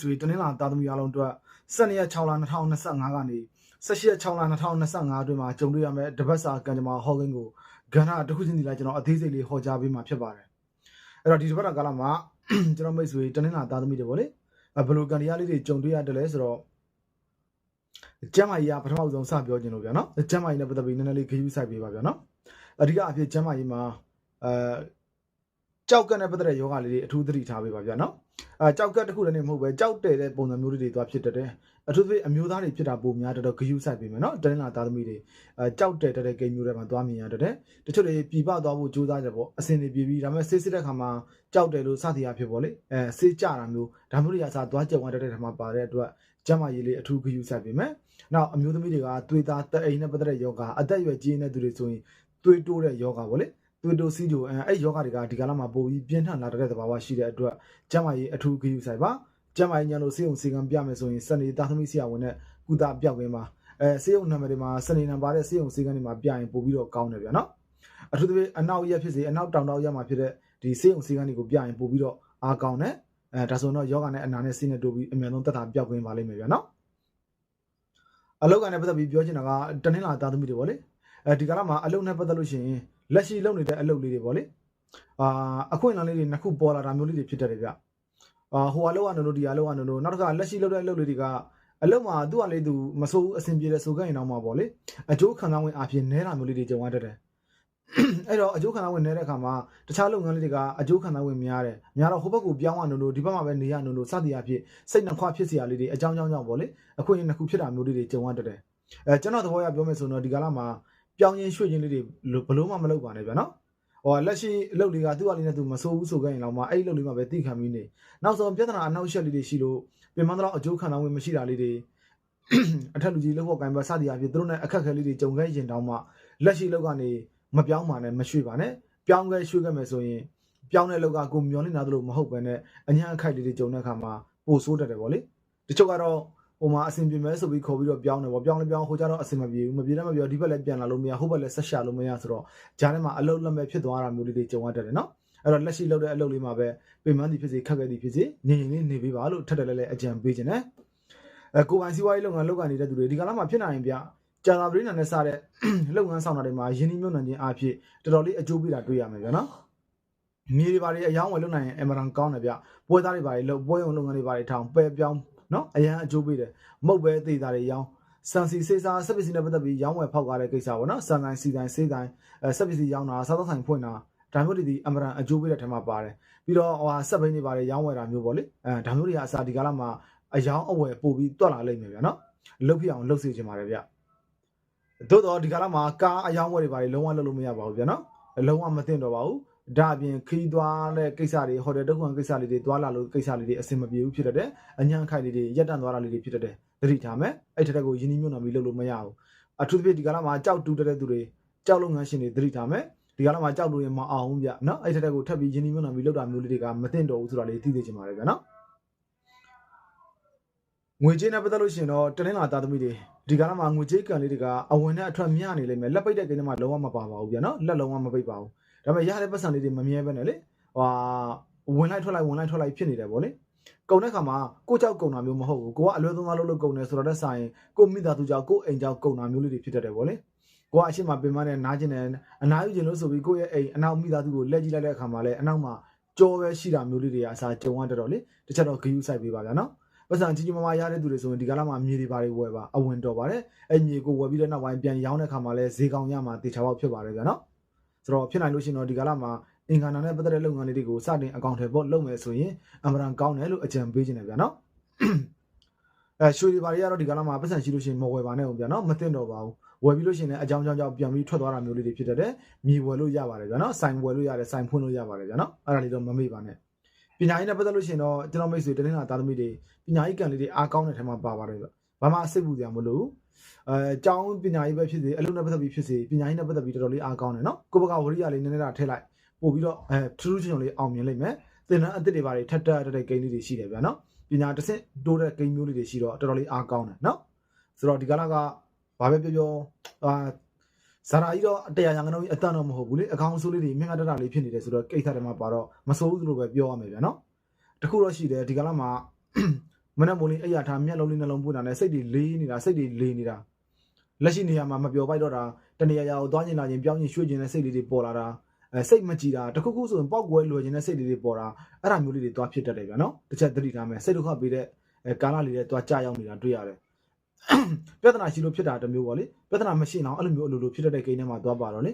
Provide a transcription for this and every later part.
ဆွေတနင်္လာသားသမီးအားလုံးအတွက်12ရက်6လ2025ကနေ18ရက်6လ2025အတွင်းမှာကြုံတွေ့ရမယ့်တပတ်စာကံကြမ္မာဟောကင်းကိုကဏ္ဍတစ်ခုချင်းစီလိုက်ကျွန်တော်အသေးစိတ်လေးဟောကြားပေးမှာဖြစ်ပါတယ်အဲ့တော့ဒီတပတ်တာကာလမှာကျွန်တော်မိတ်ဆွေတနင်္လာသားသမီးတွေပေါ့လေအဲ့ဘယ်လိုကံတရားလေးတွေကြုံတွေ့ရတယ်လဲဆိုတော့ကျမ်းမာရေးကပထမဆုံးစပြောခြင်းလို့ဗျာနော်ကျမ်းမာရေးနဲ့ပတ်သက်ပြီးနည်းနည်းလေးခရီးဆိုင်ပေးပါဗျာနော်အဓိကအဖြစ်ကျမ်းမာရေးမှာအဲ ကြောက်ကက်နဲ့ပတ်သက်တဲ့ယောဂလေးတွေအထူးသတိထားပေးပါဗျာနော်အဲကြောက်ကက်တစ်ခုလည်းနေမဟုတ်ပဲကြောက်တယ်တဲ့ပုံစံမျိုးလေးတွေသွားဖြစ်တတ်တယ်အထူးသဖြင့်အမျိုးသားတွေဖြစ်တာပုံများတတော့ဂယုစိုက်ပေးမယ်နော်တရင်လာသားသမီးတွေအဲကြောက်တယ်တဲ့ဂိမ်းမျိုးတွေမှာသွားမြင်ရတတ်တယ်တချို့တွေပြပသွားဖို့ကြိုးစားကြပေါ့အစင်တွေပြပြီးဒါပေမဲ့ဆေးစစ်တဲ့ခါမှာကြောက်တယ်လို့စသည်အဖြစ်ပေါ့လေအဲဆေးကြတာမျိုးဒါမျိုးတွေအစားသွားကြုံရတတ်တဲ့ခါမှာပါတဲ့အတွက်ကျန်းမာရေးလေးအထူးဂယုစိုက်ပေးမယ်နောက်အမျိုးသမီးတွေကသွေးသားတအိမ်နဲ့ပတ်သက်တဲ့ယောဂအသက်အရွယ်ကြီးနေတဲ့သူတွေဆိုရင်သွေးတိုးတဲ့ယောဂပေါ့လေ သွေးတိုးစီးကြိုအဲအဲ့ယောဂတွေကဒီကာလမှာပိုပြီးပြင်းထန်လာတဲ့သဘာဝရှိတဲ့အတွက်ကျမ်းမာရေးအထူးဂရုစိုက်ပါကျမ်းမာရေးညလို့စေုံစီကံပြမယ်ဆိုရင်စနေသားသမီးဆရာဝန်နဲ့ကုသပြောက်ခင်းပါအဲစေုံနံပါတ်တွေမှာစနေနံပါတ်တဲ့စေုံစီကံတွေမှာပြရင်ပို့ပြီးတော့ကောင်းတယ်ဗျာနော်အထူးသဖြင့်အနောက်ရက်ဖြစ်စေအနောက်တောင်တောင်ရက်မှာဖြစ်တဲ့ဒီစေုံစီကံတွေကိုပြရင်ပို့ပြီးတော့အားကောင်းတယ်အဲဒါဆိုတော့ယောဂနဲ့အနာနဲ့စိနဲ့တိုးပြီးအမြန်ဆုံးတက်တာပြောက်ခင်းပါလိမ့်မယ်ဗျာနော်အလောက်ကနေပတ်သက်ပြီးပြောချင်တာကတနင်္လာသားသမီးတွေပေါ့လေအဲဒီကလာမှာအလုပ်နဲ့ပတ်သက်လို့ရှိရင် လက်ရှိလုပ်နေတဲ့အလုပ်လေးတွေပေါ့လေအာအခွင့်အလမ်းလေးတွေနှစ်ခုပေါ်လာတာမျိုးလေးတွေဖြစ်တတ်တယ်ဗျအာဟိုအလောက်ကတော့ဒီအလောက်ကနော်နောက်တစ်ခါလက်ရှိလောက်တဲ့အလုပ်လေးတွေကအလုပ်မှာသူ့အလေးသူမဆိုးအဆင်ပြေတဲ့ဆိုခိုင်းအောင်မှာပေါ့လေအကျိုးခံစားဝင်အဖြစ်နဲတာမျိုးလေးတွေကြုံရတတ်တယ်အဲ့တော့အကျိုးခံစားဝင်နေတဲ့အခါမှာတခြားလုပ်ငန်းလေးတွေကအကျိုးခံစားဝင်များတယ်များတော့ဟိုဘက်ကိုပြောင်းရနော်လို့ဒီဘက်မှာပဲနေရနော်လို့စသည်အဖြစ်စိတ်နှခွဖြစ်စရာလေးတွေအကြောင်းကြောင်းကြောင့်ပေါ့လေအခွင့်အရေးနှစ်ခုဖြစ်တာမျိုးလေးတွေကြုံရတတ်တယ်အဲကျွန်တော်သဘောရပြောမယ်ဆိုတော့ဒီကာလမှာ ပြောင်းရင်ရွှေ့ခြင်းလေးတွေဘလို့မှမလုပ်ပါနဲ့ဗျာနော်ဟောလက်ရှိအလုပ်တွေကသူ့အလေးနဲ့သူမဆိုးဘူးဆိုကြရင်တော့မှအဲ့ဒီအလုပ်လေးမှာပဲတိခံပြီးနေနောက်ဆုံးပြဿနာအနောက်ရှက်လေးတွေရှိလို့ပြင်မတော့အကျိုးခံစားဝင်မရှိတာလေးတွေအထက်လူကြီးလောက်ဖို့ကံပါစသည်အဖြစ်သူတို့နဲ့အခက်ခဲလေးတွေကြုံခဲ့ရင်တောင်မှလက်ရှိလောက်ကနေမပြောင်းပါနဲ့မရွှေ့ပါနဲ့ပြောင်းခဲ့ရွှေ့ခဲ့မယ်ဆိုရင်ပြောင်းတဲ့လောက်ကကိုမျောနေတာတို့မဟုတ်ပဲနဲ့အညာအခိုက်လေးတွေကြုံတဲ့အခါမှာပိုဆိုးတတ်တယ်ဗောလေတချို့ကတော့ ဟိုမှာအဆင်ပြေမယ်ဆိုပြီးခေါ်ပြီးတော့ပြောင်းတယ်ဗောပြောင်းလဲပြောင်းဟိုကြတော့အဆင်မပြေဘူးမပြေလည်းမပြောဒီဘက်လည်းပြန်လာလို့မရဟိုဘက်လည်းဆက်ရှာလို့မရဆိုတော့ဂျားထဲမှာအလုတ်လက်မဲ့ဖြစ်သွားတာမျိုးလေးတွေကြုံရတတ်တယ်နော်အဲ့တော့လက်ရှိလုပ်တဲ့အလုပ်လေးမှာပဲပင်မသည်ဖြစ်စေခက်ခဲသည်ဖြစ်စေနေရင်လေးနေပေးပါလို့ထပ်တယ်လဲလဲအကြံပေးခြင်းနဲ့အဲကိုပိုင်စီးပွားရေးလုပ်ငန်းလုပ်ကိုင်နေတဲ့သူတွေဒီကလာမှာဖြစ်နိုင်ပြကြာသာပရိနာနဲ့စတဲ့လုပ်ငန်းဆောင်တာတွေမှာယင်းနှမြုံနှံခြင်းအဖြစ်တော်တော်လေးအကျိုးပေးတာတွေ့ရမယ်ဗျာနော်မြေတွေဘာတွေအယောင်းဝယ်လုပ်နိုင်ရင်အမရန်ကောင်းတယ်ဗျပွဲသားတွေဘာတွေလုပ်ပွဲရုံလုပ်ငန်းတွေဘာတွေထောင်ပဲပြောင်း နော်အရန်အကျိုးပေးတယ်မဟုတ်ပဲသေသားတွေရောင်းစံစီစေးစားစက်ပစ္စည်းနဲ့ပတ်သက်ပြီးရောင်းဝယ်ဖောက်ကားတဲ့ကိစ္စပေါ့နော်စံတိုင်းစီတိုင်းစေးတိုင်းအဲစက်ပစ္စည်းရောင်းတာစားသောက်ဆိုင်ဖွင့်တာဒါမျိုးတွေဒီအမရန်အကျိုးပေးတဲ့ထဲမှာပါတယ်ပြီးတော့ဟိုဟာဆက်ဘိန်းတွေပါတယ်ရောင်းဝယ်တာမျိုးပေါ့လေအဲဒါမျိုးတွေကအစားဒီကာလမှာအယောင်းအဝယ်ပို့ပြီးတွက်လာလိမ့်မယ်ဗျာနော်လုတ်ဖြစ်အောင်လှုပ်စေချင်ပါတယ်ဗျသို့တော့ဒီကာလမှာကားအယောင်းဝယ်တွေပါတယ်လုံးဝလှုပ်လို့မရပါဘူးဗျာနော်လုံးဝမသိတော့ပါဘူး ဒါအပြင်ခီးသွားတဲ့ကိစ္စတွေဟိုတယ်တုတ်ခွန်ကိစ္စလေးတွေသွားလာလို့ကိစ္စလေးတွေအဆင်မပြေဘူးဖြစ်တတ်တယ်အညံ့ခိုက်လေးတွေရက်တန့်သွားတာလေးတွေဖြစ်တတ်တယ်သတိထားမယ်အဲ့ထက်ကိုယင်းနှမြုံနာပြီးလှုပ်လို့မရဘူးအထူးသဖြင့်ဒီကာလမှာကြောက်တူးတဲ့သူတွေကြောက်လုပ်ငန်းရှင်တွေသတိထားမယ်ဒီကလာမှာကြောက်လို့ရင်မအောင်ဘူးဗျနော်အဲ့ထက်တက်ကိုထပ်ပြီးယင်းဒီမျိုးနာပြီးလောက်တာမျိုးလေးတွေကမသိတော့ဘူးဆိုတာလေးသိသိချင်ပါတယ်ဗျနော်ငွေကြေးနဲ့ပတ်သက်လို့ရှိရင်တော့တနင်္လာသားသမီးတွေဒီကလာမှာငွေကြေးကန်လေးတွေကအဝင်နဲ့အထွက်မြနေလိမ့်မယ်လက်ပိတ်တဲ့ကိန်းတွေမှာလုံးဝမပါပါဘူးဗျနော်လက်လုံးဝမပိတ်ပါဘူး ဒါပေမဲ့ရတဲ့ပတ်စံလေးတွေမမြဲပဲနဲ့လေဟွာဝင်လိုက်ထွက်လိုက်ဝင်လိုက်ထွက်လိုက်ဖြစ်နေတယ်ဗောလေကုံတဲ့ခါမှာကိုကြောက်ကုံတာမျိုးမဟုတ်ဘူးကိုကအလွယ်သုံးသားလို့လို့ကုံတယ်ဆိုတော့တဲ့ဆိုင်ကိုမိသားစုကြောင့်ကိုအိမ်ကြောင့်ကုံတာမျိုးလေးတွေဖြစ်တတ်တယ်ဗောလေကိုကအရှိမပင်မနဲ့နားကျင်တယ်အနားယူကျင်လို့ဆိုပြီးကိုယ့်ရဲ့အိမ်အနောက်မိသားစုကိုလက်ကြည့်လိုက်တဲ့အခါမှာလည်းအနောက်မှာကြောပဲရှိတာမျိုးလေးတွေကအစားကြုံရတတ်တော့လေတစ်ချက်တော့ဂယူဆိုင်ပေးပါဗျာနော်ပတ်စံကြီးကြီးမားမားရတဲ့သူတွေဆိုရင်ဒီကလာမှာမြေတွေပါတွေဝယ်ပါအဝင်တော်ပါတယ်အဲ့မြေကိုဝယ်ပြီးတဲ့နောက်ပိုင်းပြန်ရောင်းတဲ့အခါမှာလည်းဈေးကောင်းရမှာတေချာပေါက်ဖြစ်ပါတယ်ဗျာနော် ဆိုတော့ဖြစ်နိုင်လို့ရှိရင်တော့ဒီကလာမှာအင်္ဂါနာနဲ့ပတ်သက်တဲ့လုပ်ငန်းလေးတွေကိုစတင်အကောင့်ထဲပို့လုပ်မယ်ဆိုရင်အမှန်တန်ကောင်းတယ်လို့အကြံပေးခြင်းတယ်ဗျာနော်အဲရွှေတွေပါတွေကတော့ဒီကလာမှာပတ်စံရှိလို့ရှိရင်မဝယ်ပါနဲ့ဦးဗျာနော်မသိတော့ပါဘူးဝယ်ပြီးလို့ရှိရင်လည်းအကြောင်းကြောင်းကြောင့်ပြန်ပြီးထွက်သွားတာမျိုးလေးတွေဖြစ်တတ်တယ်။မြေဝယ်လို့ရပါတယ်ဗျာနော်။ဆိုင်ဝယ်လို့ရတယ်ဆိုင်ဖွင့်လို့ရပါတယ်ဗျာနော်။အဲ့ဒါလေးတော့မမေ့ပါနဲ့။ပညာရေးနဲ့ပတ်သက်လို့ရှိရင်တော့ကျွန်တော်မိတ်ဆွေတနင်္လာသားသမီးတွေပညာရေးကံလေးတွေအားကောင်းတဲ့ထဲမှာပါပါတယ်ဗျ။ ဘာမှစိတ်ပူစရာမလိုဘူး။အဲအကြောင်းပညာရေးပဲဖြစ်စေအလုပ်နဲ့ပတ်သက်ပြီးဖြစ်စေပညာရေးနဲ့ပတ်သက်ပြီးတော်တော်လေးအားကောင်းတယ်နော်။ကိုယ့်ဘက်ကဝရိယလေးနည်းနည်းတော့ထည့်လိုက်ပို့ပြီးတော့အဲထူးထူးချွန်ချွန်လေးအောင်မြင်လိမ့်မယ်။သင်တန်းအသစ်တွေပါတွေထပ်တက်တက်တဲ့ဂိမ်းလေးတွေရှိတယ်ဗျာနော်။ပညာတစ်ဆင့်တိုးတဲ့ဂိမ်းမျိုးလေးတွေရှိတော့တော်တော်လေးအားကောင်းတယ်နော်။ဆိုတော့ဒီကလာကဘာပဲပြောပြောအာဇာရာကြီးတော့တရားရံကနှုန်းကြီးအတန်တော့မဟုတ်ဘူးလေအကောင်ဆိုးလေးတွေမြင့်ကတတာလေးဖြစ်နေတယ်ဆိုတော့ကိစ္စတွေမှာပါတော့မစိုးဘူးလို့ပဲပြောရမယ်ဗျာနော်တခုတော့ရှိတယ်ဒီကလာမှာ မနဲ့မိုးလေးအဲ့ရထားမျက်လုံးလေးနှလုံးပွင့်တာနဲ့စိတ်တွေလေးနေတာစိတ်တွေလေးနေတာလက်ရှိနေရာမှာမပျော်ပိုက်တော့တာတနေရာရာကိုသွားကျင်လာခြင်းပြောင်းကျင်ရွှေ့ခြင်းတဲ့စိတ်လေးတွေပေါ်လာတာအဲစိတ်မကြည်တာတခုခုဆိုရင်ပောက်ကွဲလွယ်ခြင်းတဲ့စိတ်လေးတွေပေါ်တာအဲ့ဒါမျိုးလေးတွေသွားဖြစ်တတ်တယ်ဗျာနော်တစ်ချက်သတိထားမယ်စိတ်ဒုက္ခပေးတဲ့အဲကာလလေးတွေသွားကြာရောက်နေတာတွေ့ရတယ်ပြဿနာရှိလို့ဖြစ်တာတစ်မျိုးပေါ့လေပြဿနာမရှိအောင်အဲ့လိုမျိုးအလိုလိုဖြစ်တတ်တဲ့ကိန်းထဲမှာသွားပါတော့လေ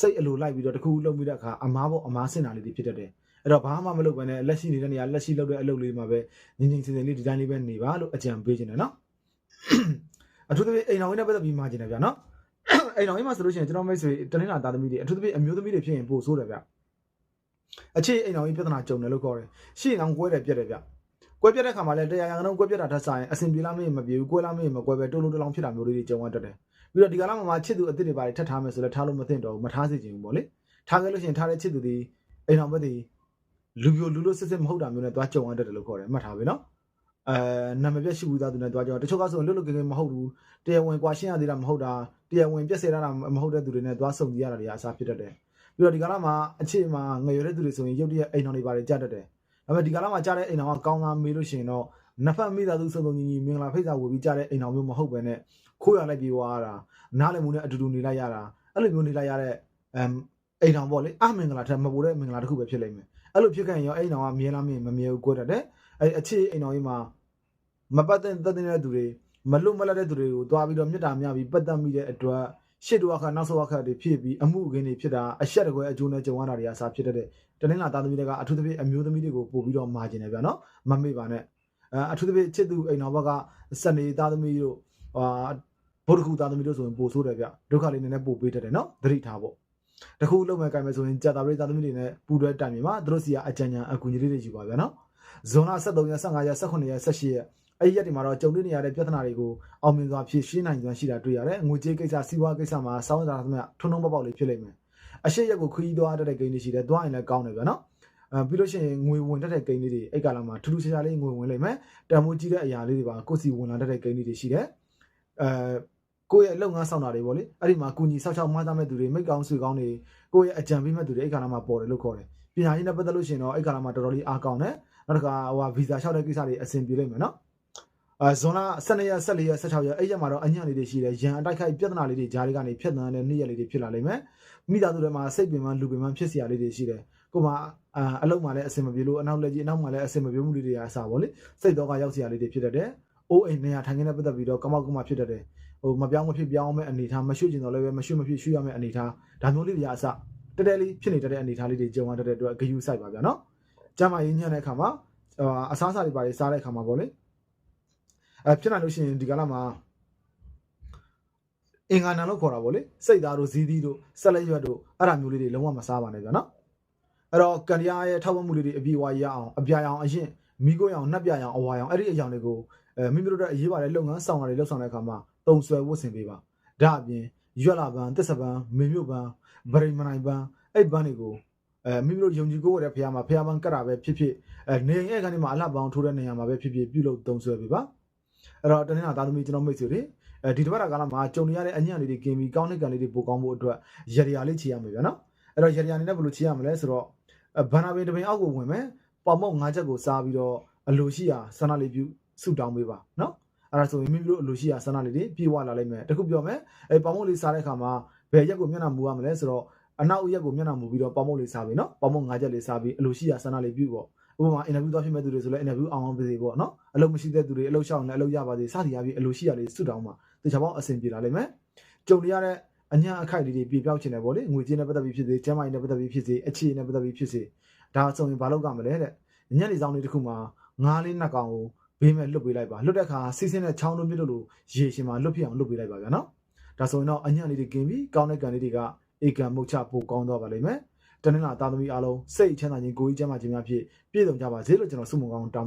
စိတ်အလိုလိုက်ပြီးတော့တခုခုလုံးပြီးတဲ့အခါအမားပေါ့အမားစင်တာလေးတွေဖြစ်တတ်တယ် အဲ့တော့ဘာမှမလုပ်ဘဲနဲ့လက်ရှိနေတဲ့နေရာလက်ရှိလုပ်တဲ့အလုပ်လေးမှာပဲငင်းငင်းစင်စင်လေးဒီတိုင်းလေးပဲနေပါလို့အကြံပေးခြင်းတယ်နော်အထူးသဖြင့်အိမ်တော်ဝင်နဲ့ပတ်သက်ပြီးမှာခြင်းတယ်ဗျာနော်အိမ်တော်ဝင်မှာဆိုလို့ရှိရင်ကျွန်တော်မိတ်ဆွေတနင်္လာသားသမီးတွေအထူးသဖြင့်အမျိုးသမီးတွေဖြစ်ရင်ပိုဆိုးတယ်ဗျအခြေအိမ်တော်ဝင်ပြဿနာကြုံတယ်လို့ခေါ်တယ်ရှေ့အောင်ကွဲတယ်ပြက်တယ်ဗျကွဲပြက်တဲ့ခါမှာလည်းတရားရံကတော့ကွဲပြက်တာထက်ဆိုင်အဆင်ပြေလားမင်းမပြေဘူးကွဲလားမင်းမကွဲပဲတိုးလို့တလောင်ဖြစ်တာမျိုးလေးတွေကြုံရတတ်တယ်ပြီးတော့ဒီကလာမှာချစ်သူအစ်စ်တွေပါတယ်ထပ်ထားမယ်ဆိုလည်းထားလို့မသင့်တော့ဘူးမထားစေချင်ဘူးပေါ့လေထားခဲ့လို့ရှိရင်ထားတဲ့ချစ်သူဒီအိမ်တော်ဘက်ဒီ လူပြိုလူလို့စစ်စစ်မဟုတ်တာမျိုးနဲ့သွားကြုံရတတ်တယ်လို့ခေါ်တယ်မှတ်ထားပြီနော်အဲနာမည်ပြရှိဘူးသားသူနဲ့သွားကြအောင်တချို့ကဆိုရင်လွတ်လွတ်ကင်းကင်းမဟုတ်ဘူးတရားဝင်ကွာရှင်းရသေးတာမဟုတ်တာတရားဝင်ပြက်စေရတာမဟုတ်တဲ့သူတွေနဲ့သွားဆုံကြည့်ရတာတွေအစားဖြစ်တတ်တယ်ပြီးတော့ဒီကလာမှာအခြေမှာငရွယ်တဲ့သူတွေဆိုရင်ရုပ်တရက်အိမ်တော်တွေပါတယ်ကြားတတ်တယ်ဒါပေမဲ့ဒီကလာမှာကြားတဲ့အိမ်တော်ကကောင်းသားမေးလို့ရှိရင်တော့နှစ်ဖက်မိသားစုစုံစုံညီညီမင်္ဂလာဖိတ်စာဝေပြီးကြားတဲ့အိမ်တော်မျိုးမဟုတ်ပဲနဲ့ခိုးရလိုက်ပြီးွားတာနားလည်မှုနဲ့အတူတူနေလိုက်ရတာအဲ့လိုမျိုးနေလိုက်ရတဲ့အမ်အိမ်တော်ပေါ့လေအမင်္ဂလာထက်မပိုတဲ့မင်္ဂလာတစ်ခုပဲဖြစ်လိမ့်မယ် အဲ့လိုဖြစ်ခဲ့ရင်ရောအိမ်တော်ကမြဲလားမမြဲမမြဲဘူးကိုတတ်တယ်အဲ့အခြေအိမ်တော်ကြီးမှာမပတ်သက်သက်တဲ့သူတွေမလွတ်မလပ်တဲ့သူတွေကိုသွားပြီးတော့မြတ်တာများပြီးပတ်သက်မိတဲ့အတွက်ရှစ်တော့အခါနောက်ဆုံးအခါတွေဖြစ်ပြီးအမှုအခင်းတွေဖြစ်တာအရှက်တကွဲအကျိုးနဲ့ကြုံရတာတွေအစားဖြစ်တဲ့တနင်္လာသားသမီးတွေကအထူးသဖြင့်အမျိုးသမီးတွေကိုပို့ပြီးတော့မာကျင်တယ်ဗျာနော်မမေ့ပါနဲ့အဲအထူးသဖြင့်ချစ်သူအိမ်တော်ဘက်ကစနေသားသမီးတို့ဟာဘုဒ္ဓခုသားသမီးတို့ဆိုရင်ပို့ဆိုးတယ်ဗျဒုက္ခလေးနည်းနည်းပို့ပေးတတ်တယ်နော်သတိထားဖို့ တခုလုံးမဲ့ကြိုင်မယ်ဆိုရင်ကြာတာပရိသားသမီးတွေနဲ့ပူတွဲတိုင်မြေမှာသူတို့စီကအကြံဉာဏ်အကူအညီလေးတွေယူပါဗျာနော်ဇွန်လ23ရက်15ရက်18ရက်18ရက်အဲ့ဒီရက်ဒီမှာတော့ကြုံတွေ့နေရတဲ့ပြဿနာတွေကိုအောင်မြင်စွာဖြေရှင်းနိုင်စွမ်းရှိတာတွေ့ရတယ်ငွေကြေးကိစ္စစီးပွားကိစ္စမှာစောင်းစားသမျှထုံထုံပေါက်ပေါက်လေးဖြစ်လိမ့်မယ်အရှိရက်ကိုခရီးသွားတတ်တဲ့ဂိမ်းတွေရှိတယ်သွားရင်လည်းကောင်းတယ်ဗျာနော်အဲပြီးလို့ရှိရင်ငွေဝင်တတ်တဲ့ဂိမ်းလေးတွေအဲ့ကာလမှာထူးထူးခြားခြားလေးငွေဝင်လိမ့်မယ်တန်ဖိုးကြီးတဲ့အရာလေးတွေပါကိုယ်စီဝင်လာတတ်တဲ့ဂိမ်းလေးတွေရှိတယ်အဲ ကိုယ့်ရဲ့လုပ်ငန်းဆောင်တာတွေပေါ့လေအဲ့ဒီမှာကုညီဆောက်ချောက်မှားသားမဲ့သူတွေမိကောင်းဆွေကောင်းတွေကိုယ့်ရဲ့အကြံပေးမဲ့သူတွေအဲ့ခါလာမှာပေါ်တယ်လို့ခေါ်တယ်ပညာရေးနဲ့ပတ်သက်လို့ရှင်တော့အဲ့ခါလာမှာတော်တော်လေးအားကောင်းတယ်နောက်တစ်ခါဟိုဟာဗီဇာလျှောက်တဲ့ကိစ္စတွေအဆင်ပြေလိမ့်မယ်နော်အဲဇွန်လ12ရက်14ရက်16ရက်အဲ့ရက်မှာတော့အညံ့လေးတွေရှိတယ်ရန်အတိုက်ခိုက်ပြဿနာလေးတွေဂျားတွေကနေဖြတ်သန်းတဲ့နေ့ရက်လေးတွေဖြစ်လာလိမ့်မယ်မိသားစုတွေမှာစိတ်ပင်ပန်းလူပင်ပန်းဖြစ်စရာလေးတွေရှိတယ်ကိုမအအလုံးမှလည်းအဆင်မပြေလို့အနောက်လက်ကြီးအနောက်မှလည်းအဆင်မပြေမှုတွေတွေအစားပေါ့လေစိတ်တော့ကရောက်စရာလေးတွေဖြစ်တတ်တယ်အိုးအိမ်နေရာထိုင်ခင်းနဲ့ပတ်သက်ပြီးတော့ကမောက်ကမဖြစ်တတ်တယ် ဟိုမပြောင်းမဖြစ်ပြောင်းမဲ့အနေထားမရွှေ့ကျင်တော့လည်းပဲမရွှေ့မဖြစ်ရွှေ့ရမယ့်အနေထားဒါမျိုးလေးတွေအစတတဲလေးဖြစ်နေတတ်တဲ့အနေထားလေးတွေကြုံရတတ်တဲ့အတွက်ဂယုစိုက်ပါဗျာနော်ကျမရင်းညံ့တဲ့အခါမှာအစားအစာတွေပါတွေစားတဲ့အခါမှာပေါ့လေအဲဖြစ်နိုင်လို့ရှိရင်ဒီကလာမှာအင်္ဂါနံလို့ခေါ်တာပေါ့လေစိတ်သားတို့ဇီးသီးတို့ဆက်လက်ရွက်တို့အဲ့ဒါမျိုးလေးတွေလုံးဝမစားပါနဲ့ဗျာနော်အဲ့တော့ကန်ရရဲ့ထောက်ပံ့မှုလေးတွေအပြေအဝရအောင်အပြာရောင်အရင်မိကိုရောင်နှက်ပြရောင်အဝါရောင်အဲ့ဒီအရောင်တွေကိုအဲမိမိတို့အရေးပါတဲ့လုပ်ငန်းဆောင်တာတွေလုပ်ဆောင်တဲ့အခါမှာ တုံဆွဲဝတ်ဆင်ပေးပါဒါအပြင်ရွက်လာပန်းတစ္ဆပန်းမေမြို့ပန်းဗရိမနိုင်ပန်းအဲ့ပန်းတွေကိုအဲမိမိတို့ယုံကြည်ကိုးရတဲ့ဖះမှာဖះပန်းကတ်တာပဲဖြစ်ဖြစ်အဲနေအိမ်ကနေမှာအလှပန်းထိုးတဲ့နေရာမှာပဲဖြစ်ဖြစ်ပြုလုပ်တုံဆွဲပေးပါအဲ့တော့တနင်္လာသားသမီးကျွန်တော်မိတ်ဆွေတွေအဲဒီတစ်ပတ်တာကာလမှာကြုံနေရတဲ့အညံ့လေးတွေကင်းပြီးကောင်းတဲ့ကံလေးတွေပိုကောင်းဖို့အတွက်ရရလေးချီရမယ်ဗျာနော်အဲ့တော့ရရအနေနဲ့ဘယ်လိုချီရမလဲဆိုတော့ဘန္နာပင်တပင်အောက်ကိုဝင်မယ်ပေါမောက်၅ချက်ကိုစားပြီးတော့အလိုရှိရာဆန္ဒလေးပြုဆုတောင်းပေးပါနော် အဲ့ဒါဆိုရင်မိမိတို့အလိုရှိရာဆန္ဒလေးတွေပြေဝလာလိမ့်မယ်တခုပြောမယ်အဲပေါမောက်လေးစားတဲ့အခါမှာဘယ်ရက်ကိုမျက်နှာမူရမလဲဆိုတော့အနောက်ရက်ကိုမျက်နှာမူပြီးတော့ပေါမောက်လေးစားပြီးနော်ပေါမောက်၅ချက်လေးစားပြီးအလိုရှိရာဆန္ဒလေးပြုပေါ့ဥပမာအင်တာဗျူးသွားဖြစ်မဲ့သူတွေဆိုလည်းအင်တာဗျူးအောင်အောင်ပေးစေပေါ့နော်အလုပ်မရှိတဲ့သူတွေအလုပ်ရှောင်နေအလုပ်ရပါစေစသည်အပြင်အလိုရှိရာလေးဆုတောင်းပါတခြားပေါင်းအဆင်ပြေလာလိမ့်မယ်ကြုံရတဲ့အညာအခိုက်လေးတွေပြေပြောက်ချင်တယ်ပေါ့လေငွေကြေးနဲ့ပတ်သက်ပြီးဖြစ်စေကျန်းမာရေးနဲ့ပတ်သက်ပြီးဖြစ်စေအခြေအနေနဲ့ပတ်သက်ပြီးဖြစ်စေဒါဆိုရင်ဘာလုပ်ကြမလဲတဲ့ညနေဆောင်လေးတစ်ခုမှာငါးလေးနှစ်ကောင်ကို ဘေးမဲ့လွတ်ပေးလိုက်ပါလွတ်တဲ့အခါစီးစင်းတဲ့ချောင်းတို့မြစ်တို့လိုရေရှင်မှာလွတ်ပြအောင်လွတ်ပေးလိုက်ပါဗျာနော်ဒါဆိုရင်တော့အညံ့လေးတွေကင်းပြီးကောင်းတဲ့ကံလေးတွေကဧကံမုတ်ချပို့ကောင်းသွားပါလိမ့်မယ်တနင်္လာသားသမီးအားလုံးစိတ်ချမ်းသာခြင်းကိုယ်ကြီးချမ်းသာခြင်းများဖြင့်ပြည့်စုံကြပါစေလို့ကျွန်တော်ဆုမွန်ကောင်းတောင်း